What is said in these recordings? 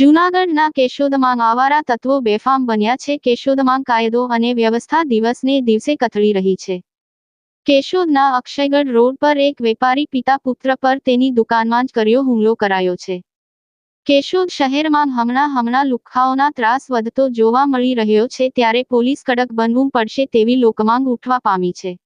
જૂનાગઢના કેશોદમાં આવારા તત્વો બેફામ બન્યા છે. કેશોદમાં કાયદો અને વ્યવસ્થા દિવસને દિવસે કથળી રહી છે. કેશોદના અક્ષયગઢ રોડ પર એક વેપારી પિતા પુત્ર પર તેની દુકાનમાં જ કર્યો હુમલો કરાયો છે. કેશોદ શહેરમાં હમણાં હમણાં લુખ્ખાઓના ત્રાસ વધતો જોવા મળી રહ્યો છે. ત્યારે પોલીસ કડક બનવું પડશે તેવી લોકમાંગ ઉઠવા પામી છે.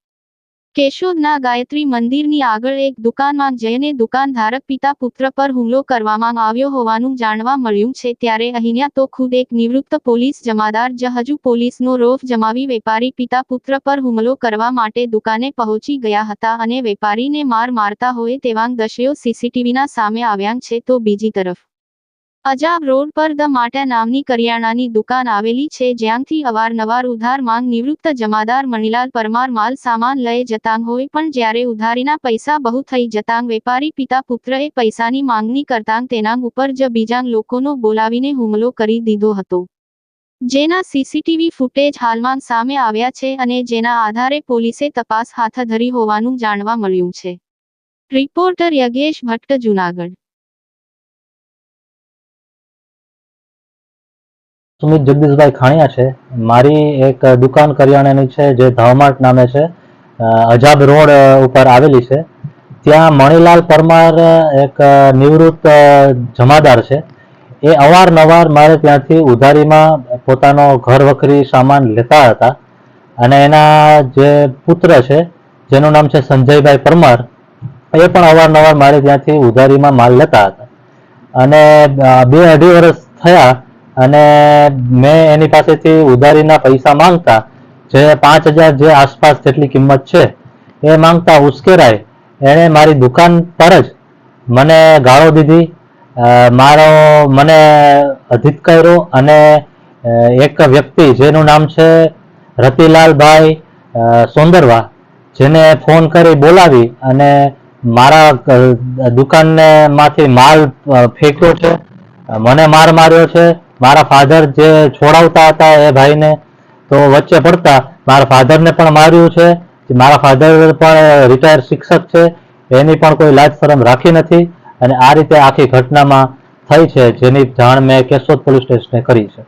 કેશોદના ગાયત્રી મંદિરની આગળ એક દુકાનમાં જઈને દુકાનધારક પિતા પુત્ર પર હુમલો કરવામાં આવ્યો હોવાનું જાણવા મળ્યું છે. ત્યારે અહીંયા તો ખુદ એક નિવૃત્ત પોલીસ જમાદાર જ હજુ પોલીસનો રોફ જમાવી વેપારી પિતા પુત્ર પર હુમલો કરવા માટે દુકાને પહોંચી ગયા હતા અને વેપારીને માર મારતા હોય તેવાંગ દશ્યો સીસીટીવીના સામે આવ્યાં છે તો બીજી તરફ અજાબ રોડ પર ધ માટા નામની કરિયાણાની દુકાન આવેલી છે, જ્યાંથી અવારનવાર ઉધાર માંગ નિવૃત્ત જમાદાર મણીલાલ પરમાર માલ સામાન લઈ જતાંગ હોય, પણ જ્યારે ઉધારીના પૈસા બહુ થઈ જતાંગ વેપારી પિતા પુત્રએ પૈસાની માંગણી કરતાં તેનાંગ ઉપર જ બીજાંગ લોકોનો બોલાવીને હુમલો કરી દીધો હતો. જેના સીસીટીવી ફૂટેજ હાલમાં સામે આવ્યા છે અને જેના આધારે પોલીસે તપાસ હાથ ધરી હોવાનું જાણવા મળ્યું છે. રિપોર્ટર યજ્ઞેશ ભટ્ટ, જુનાગઢ. સુમિત જગદીશભાઈ ખાણિયા છે. મારી એક દુકાન કરિયાણાની છે, જે ધાવમાર્ટ નામે છે. અજાબ રોડ ઉપર આવેલી છે. ત્યાં મણિલાલ પરમાર એક નિવૃત્ત જમાદાર છે. એ અવારનવાર મારે ત્યાંથી ઉધારીમાં પોતાનો ઘર વખરી સામાન લેતા હતા. અને એના જે પુત્ર છે, જેનું નામ છે સંજયભાઈ પરમાર, એ પણ અવારનવાર મારે ત્યાંથી ઉધારીમાં માલ લેતા હતા. અને બે અઢી વર્ષ થયા અને મેં એની પાસેથી ઉધારીના પૈસા માંગતા, જે પાંચ હજાર જે આસપાસ જેટલી કિંમત છે, એ માંગતા ઉશ્કેરાય. એણે મારી દુકાન પર જ મને ગાળો દીધી મારો મને અધિત કર્યો અને એક વ્યક્તિ જેનું નામ છે રતિલાલભાઈ સોંદરવા, જેને ફોન કરી બોલાવી અને મારા દુકાનને માંથી માલ ફેંક્યો છે, મને માર માર્યો છે મારા ફાધર જે છોડાવતા હતા એ ભાઈને તો વચ્ચે પડતા, મારા ફાધરને પણ માર્યું છે મારા ફાધર પણ રિટાયર શિક્ષક છે, એની પણ કોઈ લાજ શરમ રાખી નથી અને આ રીતે આખી ઘટનામાં થઈ છે, જેની જાણ મેં કેશોદ પોલીસ સ્ટેશને કરી છે.